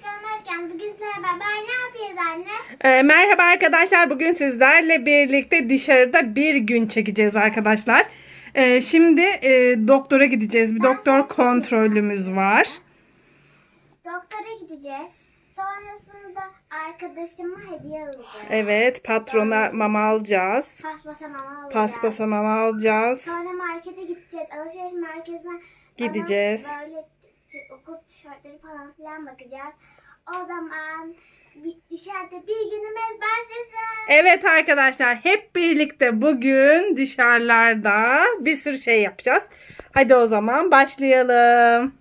geldin. Bugün sizlerle beraber ne yapıyoruz anne? Ee, merhaba arkadaşlar. Bugün sizlerle birlikte dışarıda bir gün çekeceğiz arkadaşlar. Ee, şimdi e, doktora gideceğiz. Bir doktor kontrolümüz var. Doktora gideceğiz. Sonrasında arkadaşıma hediye alacağım. Evet, patrona mama alacağız. Paspasa mama alacağız. Paspasa mama alacağız. Sonra markete gideceğiz. Alışveriş merkezine Gideceğiz. böyle okul tişörtleri falan filan bakacağız. O zaman dışarıda bir günümüz başlasın. Evet arkadaşlar, hep birlikte bugün dışarılarda bir sürü şey yapacağız. Hadi o zaman başlayalım.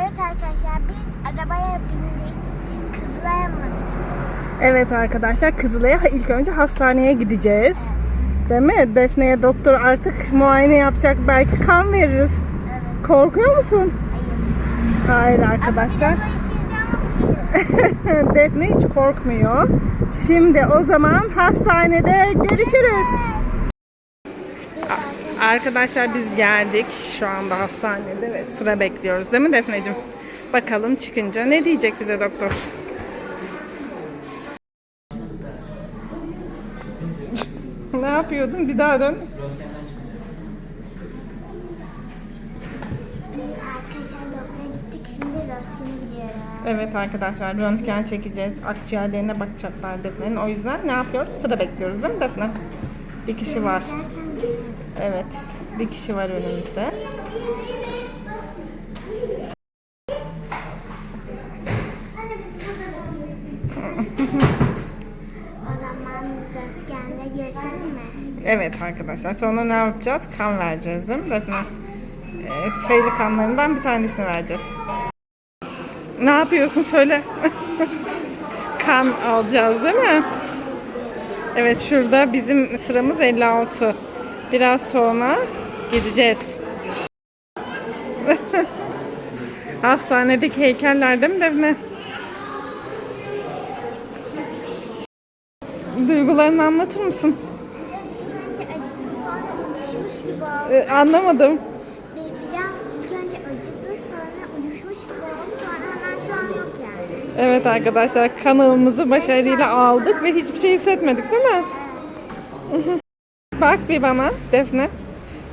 Evet arkadaşlar biz arabaya bindik. Kızılay'a mı gidiyoruz? Evet arkadaşlar, Kızılay'a ilk önce hastaneye gideceğiz. Değil mi? Defne'ye doktor artık muayene yapacak. Belki kan veririz. Korkuyor musun? Hayır. Hayır arkadaşlar. Defne hiç korkmuyor. Şimdi o zaman hastanede görüşürüz. Arkadaşlar biz geldik şu anda hastanede ve sıra bekliyoruz değil mi Defneciğim? Bakalım çıkınca ne diyecek bize doktor? ne yapıyordun? Bir daha dön. Evet arkadaşlar röntgen çekeceğiz. Akciğerlerine bakacaklar Defne'nin. O yüzden ne yapıyoruz? Sıra bekliyoruz değil mi Defne? Bir kişi var. Evet. Bir kişi var önümüzde. Evet arkadaşlar. Sonra ne yapacağız? Kan vereceğiz değil mi Defne? Evet, sayılı kanlarından bir tanesini vereceğiz. Ne yapıyorsun söyle. kan alacağız değil mi? Evet şurada bizim sıramız 56. Biraz sonra gideceğiz. Hastanedeki heykeller değil mi Defne? Duygularını anlatır mısın? Ee, anlamadım. Bir, biraz ilk önce acıdı sonra uyuşmuş gibi oldu. Sonra hemen şu an yok yani. Evet arkadaşlar kanalımızı başarıyla aldık ve hiçbir şey hissetmedik değil mi? Bak bir bana Defne.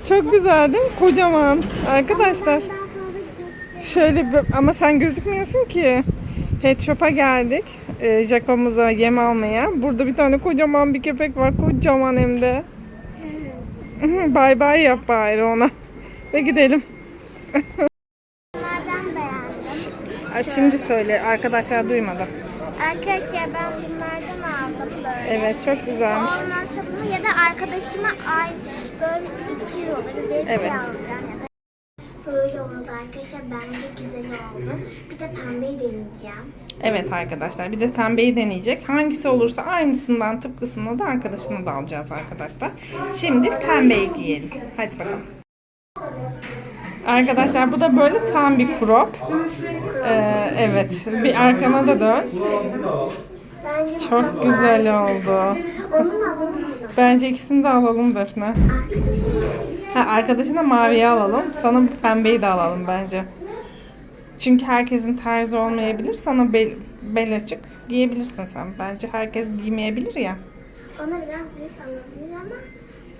Çok güzel değil mi? Kocaman. Arkadaşlar şöyle bir, ama sen gözükmüyorsun ki. Pet Shop'a geldik. E, Jacob'umuza yem almaya. Burada bir tane kocaman bir köpek var. Kocaman hem de. bay bay yap bari ona. Ve gidelim. Ay, Şimdi söyle. Arkadaşlar duymadı. Arkadaşlar ben bunlardan aldım böyle. Evet çok güzelmiş. Ondan sonra ya da arkadaşıma ay böyle iki olur diye bir Evet. alacağım. Böyle oldu arkadaşlar bence güzel oldu. Bir de pembeyi deneyeceğim. Evet arkadaşlar bir de pembeyi deneyecek. Hangisi olursa aynısından tıpkısını da arkadaşına da alacağız arkadaşlar. Şimdi pembeyi giyelim. Hadi bakalım. Arkadaşlar bu da böyle tam bir crop. Ee, evet bir arkana da dön. Çok güzel oldu. Bence ikisini de alalım Defne. Ha, arkadaşına maviyi alalım. Sana bu pembeyi de alalım bence. Çünkü herkesin tarzı olmayabilir. Sana bel, bel açık giyebilirsin sen. Bence herkes giymeyebilir ya. Ona biraz büyük alabilir ama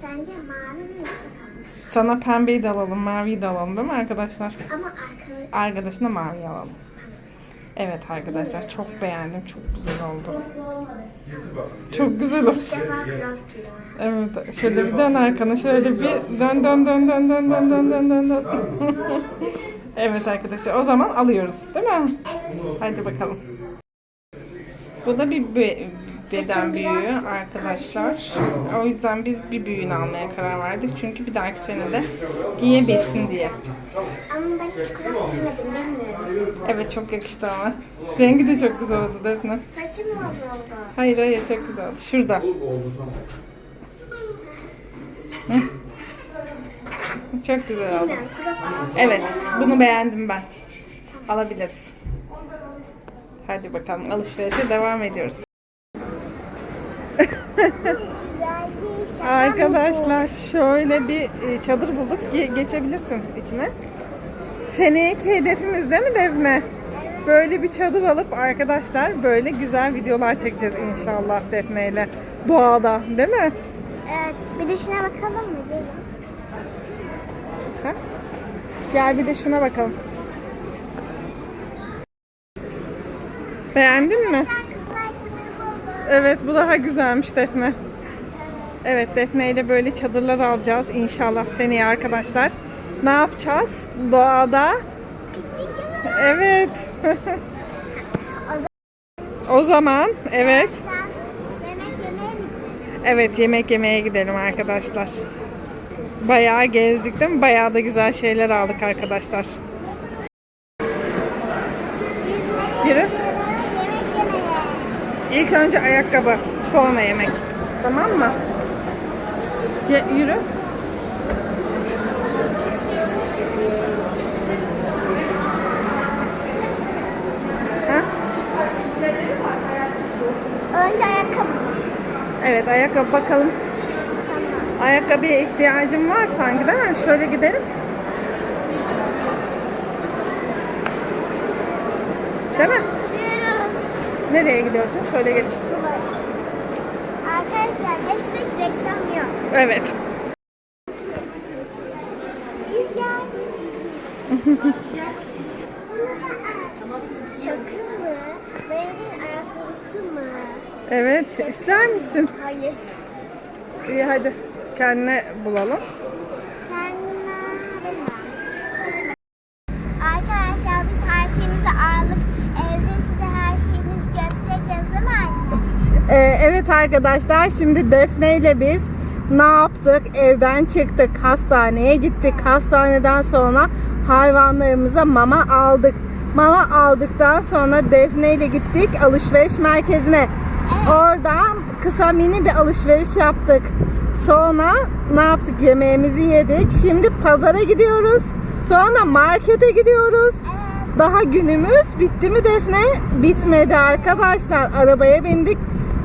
sence mavi mi yoksa pembe? Sana pembeyi de alalım, maviyi de alalım değil mi arkadaşlar? Ama arkadaş Arkadaşına maviyi alalım. Evet arkadaşlar çok beğendim. Çok güzel oldu. Çok güzel oldu. Evet şöyle bir dön arkana şöyle bir dön dön dön dön dön dön dön dön dön dön. evet arkadaşlar o zaman alıyoruz değil mi? Hadi bakalım. Bu da bir Saçım büyüğü arkadaşlar. O yüzden biz bir büyüğünü almaya karar verdik. Çünkü bir dahaki sene de giyebilsin diye. Ama ben hiç giymedim bilmiyorum. Evet çok yakıştı ama. Rengi de çok güzel oldu Defne. Saçım bozuldu. Hayır hayır çok güzel oldu. Şurada. Hı. Çok güzel oldu. Evet, bunu beğendim ben. Alabiliriz. Hadi bakalım alışverişe devam ediyoruz. Arkadaşlar şöyle bir e, çadır bulduk. Ge- geçebilirsin içine. Seneyeki hedefimiz değil mi Defne? Böyle bir çadır alıp arkadaşlar böyle güzel videolar çekeceğiz inşallah Defne ile. Doğada değil mi? Evet. Bir de şuna bakalım mı? Ha? Gel bir de şuna bakalım. Beğendin mi? Ben kızlar çadırı buldum. Evet bu daha güzelmiş Defne. Evet Defne ile böyle çadırlar alacağız inşallah seneye arkadaşlar. Ne yapacağız? Doğada. Evet. o zaman evet. Evet yemek yemeye gidelim arkadaşlar. Bayağı gezdik değil mi? Bayağı da güzel şeyler aldık arkadaşlar. Yürü. Yemek yemeye. İlk önce ayakkabı, sonra yemek. Tamam mı? Ye- yürü. Önce ayakkabı. Evet ayakkabı bakalım. Ayakkabıya ihtiyacım var sanki değil mi? Şöyle gidelim. Değil mi? Nereye gidiyorsun? Şöyle geç. Arkadaşlar hashtag reklam yok. Evet. Biz geldik. Şaka mı? Benim ayakkabısı mı? Evet. ister misin? Hayır. İyi hadi. Kendine bulalım. Kendime bilmem. Arkadaşlar biz her şeyimizi aldık. Evde size her şeyimizi göstereceğiz değil mi anne? Ee, evet arkadaşlar şimdi Defne ile biz ne yaptık? Evden çıktık. Hastaneye gittik. Hastaneden sonra hayvanlarımıza mama aldık. Mama aldıktan sonra Defne ile gittik alışveriş merkezine. Oradan kısa mini bir alışveriş yaptık. Sonra ne yaptık? Yemeğimizi yedik. Şimdi pazara gidiyoruz. Sonra markete gidiyoruz. Daha günümüz bitti mi Defne? Bitmedi arkadaşlar. Arabaya bindik.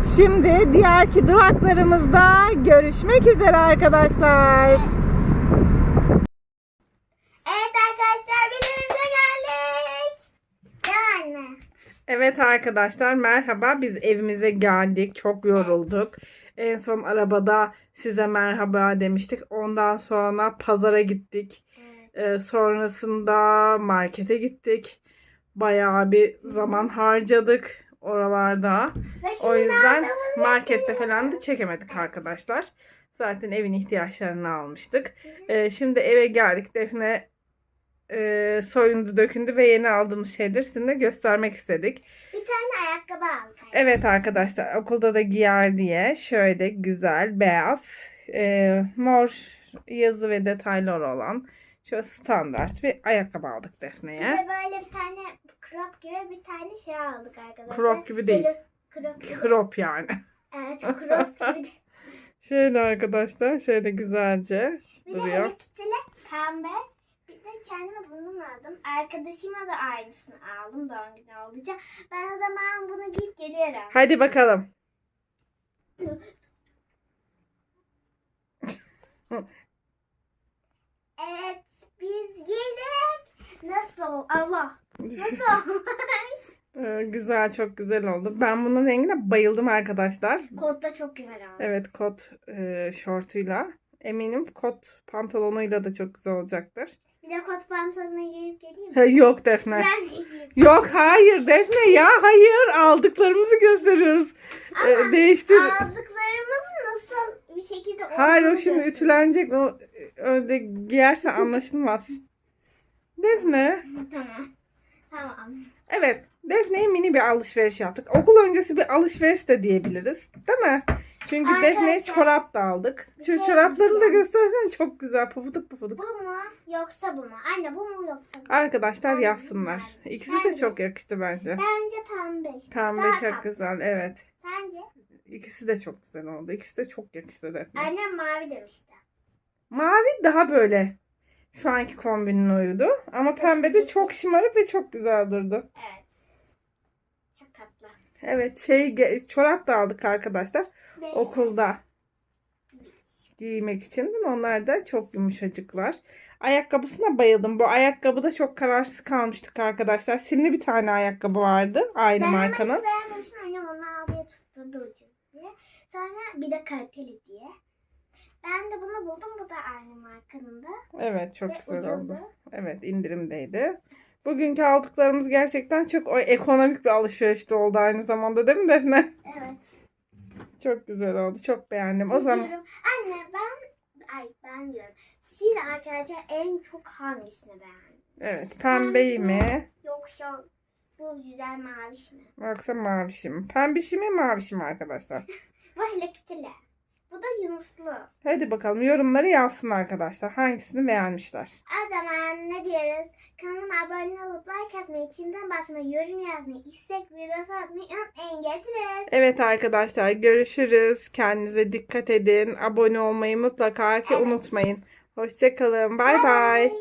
Şimdi diğerki duraklarımızda görüşmek üzere arkadaşlar. Evet arkadaşlar biz evimize geldik. Gel anne. Evet arkadaşlar merhaba. Biz evimize geldik. Çok yorulduk. En son arabada size merhaba demiştik. Ondan sonra pazara gittik. Ee, sonrasında markete gittik. Bayağı bir zaman harcadık oralarda. O yüzden markette falan da çekemedik arkadaşlar. Zaten evin ihtiyaçlarını almıştık. Ee, şimdi eve geldik. Defne e, soyundu, dökündü ve yeni aldığımız şeyleri sizinle göstermek istedik. Bir tane ayakkabı aldık. Evet arkadaşlar okulda da giyer diye şöyle güzel beyaz e, mor yazı ve detaylar olan şöyle standart bir ayakkabı aldık Bir Defne'ye. de böyle bir tane crop gibi bir tane şey aldık arkadaşlar. Crop gibi değil. Böyle Crop gibi. Crop yani. Evet crop gibi. Şöyle arkadaşlar şöyle güzelce Bir de duruyor. Hello Kitty'li pembe. Bir de kendime bunun aldım. Arkadaşıma da aynısını aldım doğum günü olunca. Ben o zaman bunu giyip geliyorum. Hadi bakalım. Biz giydik. Nasıl Allah. Nasıl? Ee, güzel çok güzel oldu. Ben bunun rengine bayıldım arkadaşlar. Kod da çok güzel oldu. Evet kot e, şortuyla. Eminim kot pantolonuyla da çok güzel olacaktır. De kot pantolonu giyip geleyim mi? Yok Defne. Ben de giyeyim. Yok hayır Defne ya hayır aldıklarımızı gösteriyoruz. Ee, Ama değiştir. Aldıklarımızı nasıl bir şekilde Hayır o olduğunu şimdi göster- ütülenecek. O öyle giyerse anlaşılmaz. Defne. Tamam. Tamam. Evet. Defne'ye mini bir alışveriş yaptık. Okul öncesi bir alışveriş de diyebiliriz. Değil mi? Çünkü Arkadaşlar, Defne'ye çorap da aldık. Şu şey çoraplarını da göstersen çok güzel. Pufuduk pufuduk. Bu mu yoksa bu mu? Anne bu mu yoksa bu mu? Arkadaşlar Ben- yazsınlar. İkisi de Bence- çok yakıştı bence. Bence pembe. Pembe Daha çok tatlı. güzel. Evet. Sence? İkisi de çok güzel oldu. İkisi de çok yakıştı Defne. Annem mavi demişti. Mavi daha böyle şu anki kombinin uydu. Ama pembe de çok şımarık ve çok güzel durdu. Evet. Evet şey çorap da aldık arkadaşlar. Beş. Okulda giymek için değil mi? Onlar da çok yumuşacıklar. Ayakkabısına bayıldım. Bu ayakkabıda çok kararsız kalmıştık arkadaşlar. Simli bir tane ayakkabı vardı. Aynı Ben markanın. hiç beğenmemiştim. Annem onu al diye tutturdu ucuz diye. Sonra bir de kaliteli diye. Ben de bunu buldum. Bu da aynı markanın da. Evet çok Ve güzel ucuzdu. oldu. Evet indirimdeydi. Bugünkü aldıklarımız gerçekten çok o- ekonomik bir alışverişte oldu aynı zamanda değil mi Defne? Evet. Çok güzel oldu. Çok beğendim. O zaman Diyorum, Anne ben ay ben diyorum. Siz arkadaşlar en çok hangisini beğendiniz? evet pembeyi mi Yoksa bu güzel maviş mi? yoksa mavişi mi? Pembişi mi mavişi mi arkadaşlar? Bu elektrikli. Bu da yunuslu. Hadi bakalım yorumları yazsın arkadaşlar. Hangisini beğenmişler? O zaman ne diyoruz? Kanalıma abone olup like atmayı, Çin'den basmayı, yorum yazmayı, istek videosu atmayı unutmayın. Görüşürüz. Evet arkadaşlar görüşürüz. Kendinize dikkat edin. Abone olmayı mutlaka ki Evet. unutmayın. Hoşçakalın. Bay bay.